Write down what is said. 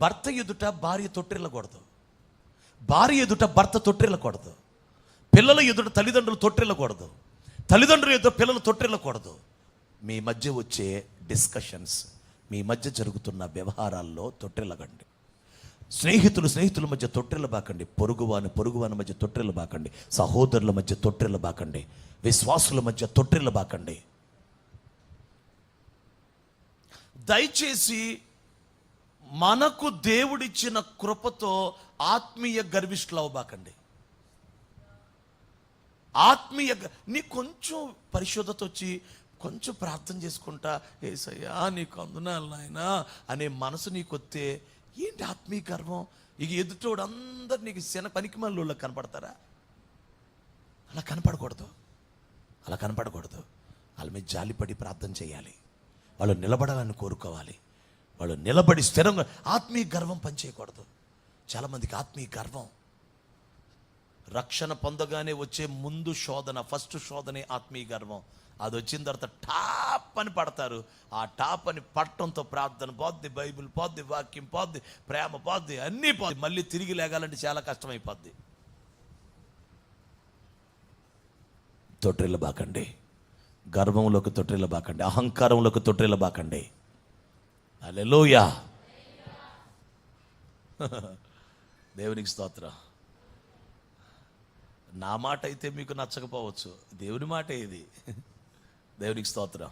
భర్త ఎదుట భార్య తొట్టిల్లకూడదు. భార్య ఎదుట భర్త తొట్టిల్లకూడదు. పిల్లల ఎదుట తల్లిదండ్రులు తొట్టిల్లకూడదు. తల్లిదండ్రుల ఎదుట పిల్లలు తొట్టిల్లకూడదు. మీ మధ్య వచ్చే డిస్కషన్స్ మీ మధ్య జరుగుతున్న వ్యవహారాల్లో తొట్టిల్లకండి. స్నేహితులు స్నేహితుల మధ్య తొట్టెలు బాకండి పొరుగువాని పొరుగువాని మధ్య తొట్టెలు బాకండి సహోదరుల మధ్య తొట్టెలు బాకండి విశ్వాసుల మధ్య తొట్టెలు బాకండి దయచేసి మనకు దేవుడిచ్చిన కృపతో ఆత్మీయ గర్విష్ఠులు అవ్వబాకండి ఆత్మీయ గ- నీ కొంచెం పరిశుద్ధత వచ్చి కొంచెం ప్రార్థన చేసుకుంటా ఏసయ్యా నీకు అందునాలు నాయన అనే మనసు నీకు వస్తే ఏంటి ఆత్మీయ గర్వం? ఇక ఎదుటోడు అందరు నీకు శన పనికి మళ్ళీ కనపడతారా? అలా కనపడకూడదు. అలా కనపడకూడదు. వాళ్ళ మీద జాలిపడి ప్రార్థన చేయాలి. వాళ్ళు నిలబడాలని కోరుకోవాలి. వాళ్ళు నిలబడి స్థిరంగా ఆత్మీయ గర్వం పనిచేయకూడదు. చాలామందికి ఆత్మీయ గర్వం. రక్షణ పొందగానే వచ్చే ముందు శోధన ఫస్ట్ శోధనే ఆత్మీయ గర్వం. అది వచ్చిన తర్వాత టాప్ అని పడతారు. ఆ టాప్ అని పట్టడంతో ప్రార్థన పోద్ది బైబిల్ పోద్ది వాక్యం పోద్ది ప్రేమ పోద్ది అన్నీ పోద్ది. మళ్ళీ తిరిగి లేగాలంటే చాలా కష్టమైపోద్ది. తొట్టిల్ల బాకండి. గర్వంలోకి తొట్టిల్ల బాకండి. అహంకారంలోకి తొట్టిల్ల బాకండి. అలెలోయా దేవునికి స్తోత్ర. నా మాట అయితే మీకు నచ్చకపోవచ్చు. దేవుని మాట ఇది. దేవునికి స్తోత్రం.